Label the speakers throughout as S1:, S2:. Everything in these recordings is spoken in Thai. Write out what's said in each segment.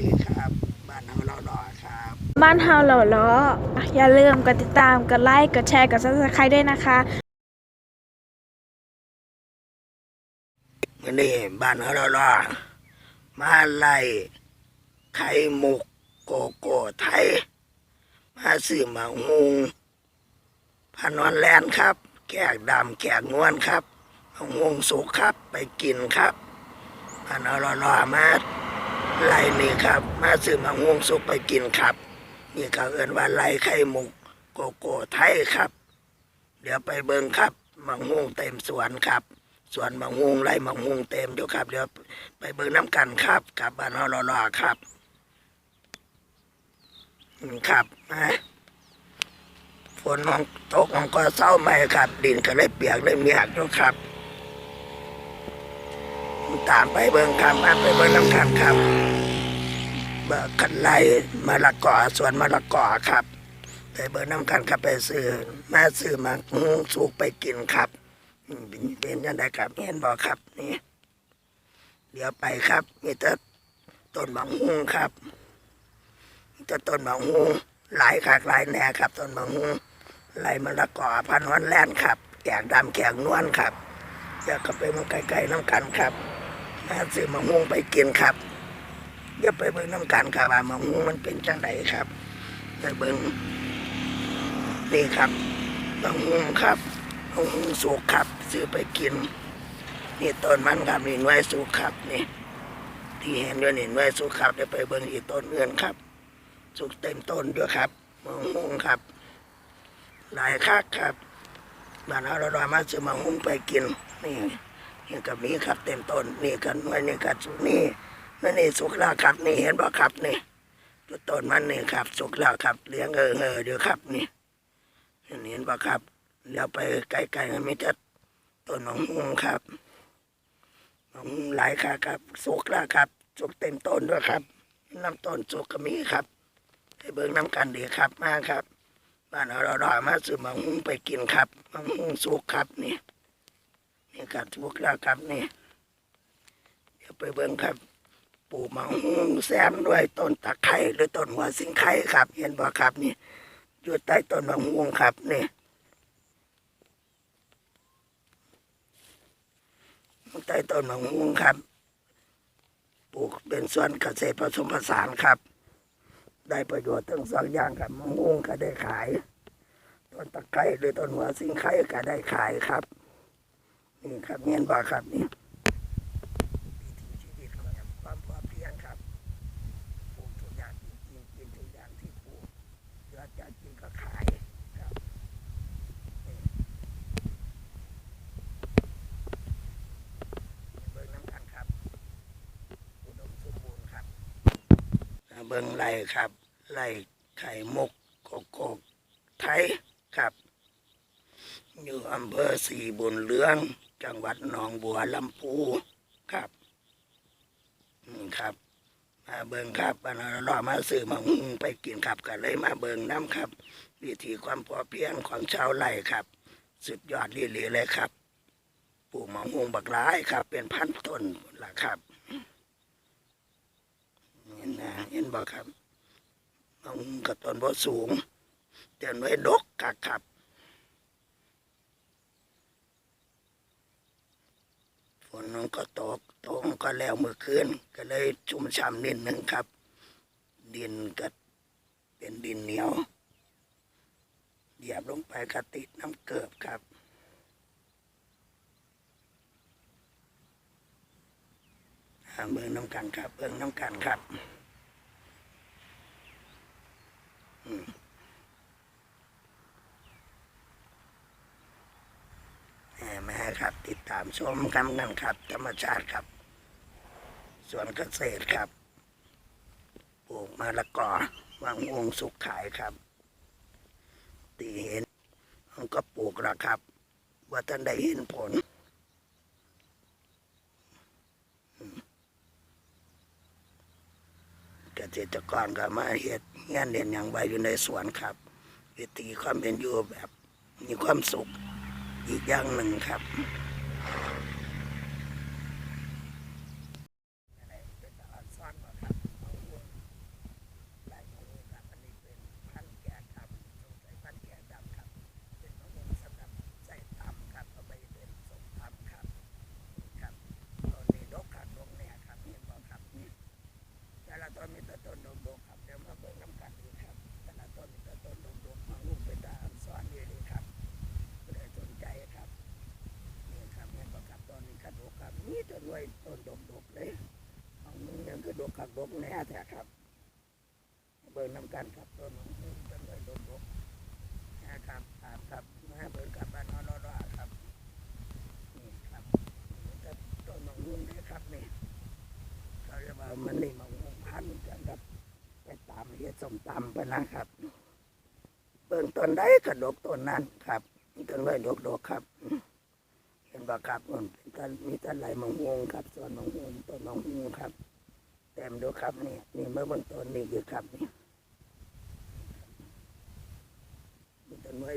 S1: ดีครับ บ้านเฮาเราหล่อครับ
S2: บ้านเฮาเหล่าล้ออย่าลืมกดติดตาม กดไลค์ กดแชร์ กดซับสไครต์ด้วยนะคะ
S1: มื่อนี้บ้านเฮาเราหล่อมาไล่ไข่มุกโกโก้ไทย มาซื้อมาหุงพานอนแลนครับ แขกดำแขกนวลครับมาหุงสุกครับ ไปกินครับบ้านเฮาเราหล่อมา ไล่นี่ครับ มาซื้อมาหุงสุกไปกินครับ นี่เขาเอิ้นว่าไล่ไข่มุกโกโก้ไทยครับ เดี๋ยวไปเบิ่งครับมังฮุงเต็มสวนครับสวนมังฮุงไร่มังฮุงเต็มอยู่ครับเดี๋ยวไปเบิ่งน้ำกันครับกลับบ้านเฮารอๆครับครับนะฝนของตกของก็เศร้าไหมครับ ดินก็เลยเปียกเลยเมียกอยู่ครับ ตามไปเบิ่งครับมาไปเบิ่งน้ำกันครับเบิกขันไล่มะละกอสวนมะละกอครับ ไปเบิร์น้ำกันครับไปซื้อมาซื้อมาหุงสุกไปกินครับเป็นยังไงครับเห็นบอกครับนี่เดี๋ยวไปครับ มีแต่ต้นบางฮุงครับมีแต่ต้นบางฮุงหลายขากหลายแหน่ครับต้นบางฮุงไหลมะละกอพันวันแล่นครับแกงดำแกงนวลครับเดี๋ยวก็ไปมันไกลๆน้ำกันครับ มาซื้อมะฮุงไปกินครับเดี๋ยวไปเบิ่งน้ำกันครับว่ามะฮุงมันเป็นจังไดครับไปเบิ่งนี่ครับบางหุงครับบางหุงสุกครับซื้อไปกิน นี่ต้นมันครับนี่หน่วยสุกครับนี่ ที่เห็นด้วยนี่หน่วยสุกครับเดี๋ยวไปเบิ่งอีกต้นอื่นครับ สุกเต็มต้นด้วยครับบางหุงครับ หลายคักครับบ้านเราเรามาซื้อมางหุงไปกินนี่ นี่กับนี้ครับเต็มต้นนี่กันหน่วยนี่กันสุกนี่นั่นนี่สุกแล้วครับนี่เห็นบ่ครับนี่ตัวต้นมันนี่ครับสุกแล้วครับเลี้ยงเออเออเดี๋ยวครับนี่เห็นปะครับเดี๋ยวไปไกลๆกันไม่จะต้นมะฮุงครับมะฮุงหลายค่ะครับสุกแล้วครับสุกเต็มต้นด้วยครับน้ำต้นสุกก็มีครับให้เบิ่งน้ำกันดีครับมาครับบ้านเราเรามาซื้อมะฮุงไปกินครับมะฮุงสุกครับนี่ นี่ครับสุกแล้วครับนี่เดี๋ยวไปเบิ่งครับปลูกมะฮุงแซมด้วยต้นตะไคร้หรือต้นหัวสิงไข่ครับ เห็นบ่ครับนี่อยู่ใต้ต้นมะม่วงครับนี่ใต้ต้นมะม่วงครับปลูกเป็นสวนเกษตรผสมผสานครับ ได้ประโยชน์ทั้งสองอย่างครับมะม่วงก็ได้ขายต้นตะไคร้หรือต้นหัวสิงไข่ก็ได้ขายครับ นี่ครับเงียนบ่าครับนี่วิถีชีวิตของความพอเพียงครับปลูกทุกอย่างจริงๆกินทุกอย่างที่ปลูกเหลือจากกินก็ขายครับนี่เบิ้งน้ำกันครับอุดมสมบูรณ์ครับอ่าเบิ้งไรครับไรไข่มุกโกโกไทยครับอยู่อำเภอสีบุญเรือง จังหวัดหนองบัวลำพูครับครับ มาเบิงครับมาเราอมาซื้อมาหุงไปกินครับก็เลยมาเบิงน้ำครับ วิธีความพอเพียงของชาวไร่ครับ สุดยอดลีๆเลยครับปลูกมะฮุงบักร้ายครับ เป็นพันต้นละครับเห็นนะเห็นบ่ครับมะฮุงกับต้นบ่สูงแต่หน่วยดกกักครับ ฝนมันก็ตกตรงก็แล้วเมื่อคืนก็เลยชุ่มฉ่ำนิดหนึ่งครับ ดินก็เป็นดินเหนียวเหยียบลงไปก็ติดน้ำเกิบครับอ่าเมืองน้ำกันครับเบิ่งน้ำกันครับอืมแหม่แม่ครับ ติดตามชมกันกันครับ ธรรมชาติครับ สวนเกษตรครับ ปลูกมะละกอวางวงสุกขายครับ ตีเห็นมันก็ปลูกแล้วครับ ว่าท่านได้เห็นผลเกษตรกรก็มาเห็ดงานเด่นอย่างไว้อยู่ในสวนครับ วิธีความเป็นอยู่แบบมีความสุข อีกอย่างหนึ่งครับ ต้นโดกขักดกแน่แท้ครับ เบิ่งน้ำกันครับต้นของต้นต้นเลยดกดกนะครับครับครับมาเบิ่งกับบ้านนอนรอครับนี่ครับนี่ครับต้นมะม่วงนะครับนี่เขาเรียกว่ามันนี่มะม่วงพันกันครับไปตามเฮ็ดสมตำไปนะครับเบิ่งต้นใดกระดกต้นนั้นครับต้นเลยดกดกครับเห็นบ่ครับมัน เป็นต้นมีต้นไหลมะม่วงครับส่วนมะม่วงต้นมะม่วงครับเต็มดูครับนี่นี่เมื่อบนต้นนี่อยู่ครับนี่มีต้นไม้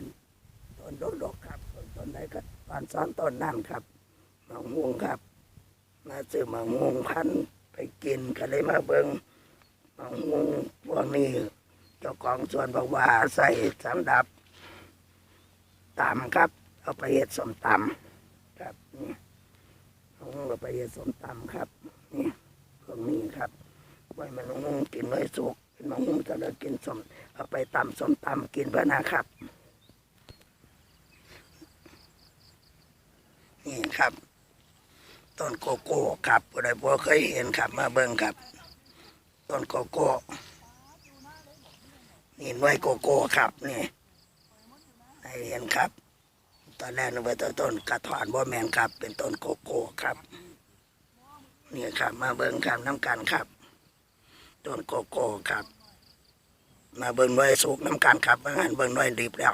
S1: ต้นดกๆครับต้นต้นใดก็ตอนซ้อนต้นนั่นครับมะม่วงครับ มาซื้อมะม่วงพันไปกินก็เลยมาเบิงมะม่วงพวกนี้เจ้าของส่วนบอกว่าใส่สำดับตำครับ เอาไปเฮ็ดสมตำครับนี่ มะม่วงเอาไปเฮ็ดสมตำครับ นี่พวกนี้ครับไว้มันมะม่วงกินไว้สุกเป็นมะม่วงจะได้กินสมเอาไปตำสมตำกินเพื่อนะครับ นี่ครับต้นโกโก้ครับผู้ใดบ่เคยเห็นครับมาเบิ่งครับต้นโกโก้นี่หน่วยโกโก้ครับนี่ให้เห็นครับ ตอนแรกนึกว่าแต่ต้นกระถอนบ่แมนครับ เป็นต้นโกโก้ครับ นี่ครับ มาเบิ้งครับน้ำกันครับ ต้นโกโก้ครับ มาเบิ้งหน่วยสุกน้ำกันครับบางอันเบิ้งหน่วยดิบแล้ว